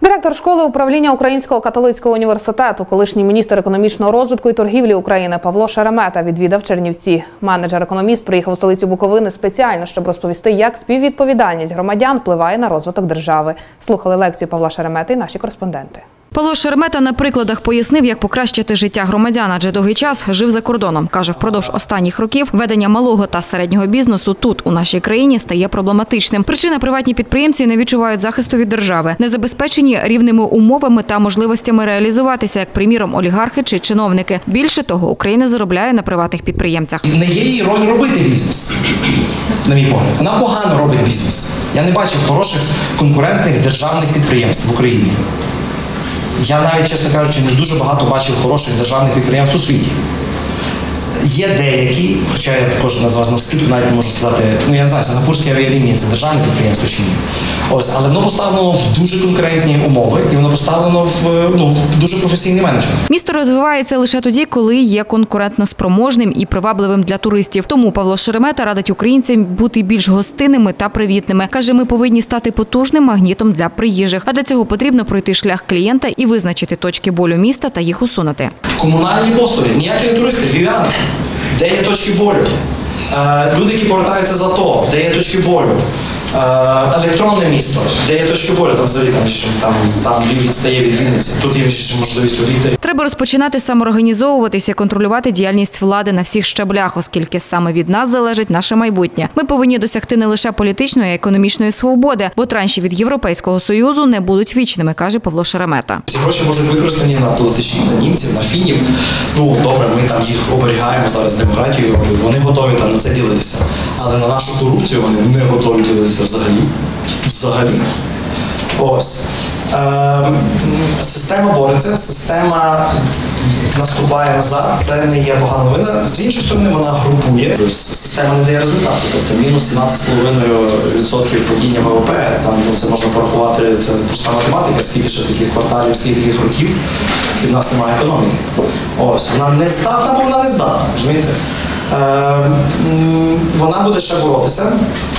Директор школи управління Українського католицького університету, колишній міністр економічного розвитку і торгівлі України Павло Шеремета відвідав Чернівці. Менеджер-економіст приїхав у столицю Буковини спеціально, щоб розповісти, як співвідповідальність громадян впливає на розвиток держави. Слухали лекцію Павла Шеремети і наші кореспонденти. Павло Шеремета на прикладах пояснив, як покращити життя громадян, адже довгий час жив за кордоном. Каже, впродовж останніх років ведення малого та середнього бізнесу тут, у нашій країні, стає проблематичним. Причина приватні підприємці не відчувають захисту від держави, не забезпечені рівними умовами та можливостями реалізуватися, як приміром олігархи чи чиновники. Більше того, Україна заробляє на приватних підприємцях. Не є її роль робити бізнес, на мій погляд. Вона погано робить бізнес. Я не бачив хороших конкурентних державних підприємств в Україні. Я навіть, чесно кажучи, не дуже багато бачив хороших державних підприємств у світі. Є деякі, хоча я також назвав навскільки навіть не можу сказати, ну я не знаю, Сингапурські авіалінії це державне підприємство чи ні. Ось, але воно поставлено в дуже конкурентні умови і воно поставлено в ну, в дуже професійний менеджмент. Місто розвивається лише тоді, коли є конкурентно спроможним і привабливим для туристів. Тому Павло Шеремета радить українцям бути більш гостинними та привітними. каже, ми повинні стати потужним магнітом для приїжджих. А для цього потрібно пройти шлях клієнта і визначити точки болю міста та їх усунути. Комунальні послуги, ніякі не туристи, львів'яни. Де є точки болю? Е, люди, які повертаються з АТО, де є точки болю? Е, електронне місто, де є точки болю, там взагалі там, там, там Львів відстає від Вінниці, тут є ще можливість увійти. Треба розпочинати самоорганізовуватися, контролювати діяльність влади на всіх щаблях, оскільки саме від нас залежить наше майбутнє. Ми повинні досягти не лише політичної, а й економічної свободи, бо транші від Європейського союзу не будуть вічними, каже Павло Шеремета. Ці гроші можуть використані на платежі, на німців, на фінів. Ну добре, ми там їх оберігаємо зараз демократію. Вони готові там на це ділитися. Але на нашу корупцію вони не готові ділитися взагалі. Взагалі. Ось. Ем, система бореться, система наступає назад. Це не є погана новина. З іншої сторони, вона групує. Система не дає результату. Тобто мінус 17,5% падіння ВВП. Там ну, це можна порахувати. Це проста математика, скільки ще таких кварталів, скільки таких років, і в нас немає економіки. Ось вона не здатна, бо вона не здатна. розумієте? М, вона буде ще боротися,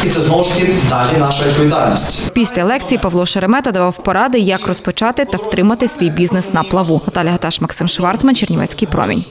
і це знову ж таки далі наша відповідальність. Після лекції Павло Шеремета давав поради, як розпочати та втримати свій бізнес на плаву. Наталя Гаташ, Максим Шварцман, Чернівецький промінь.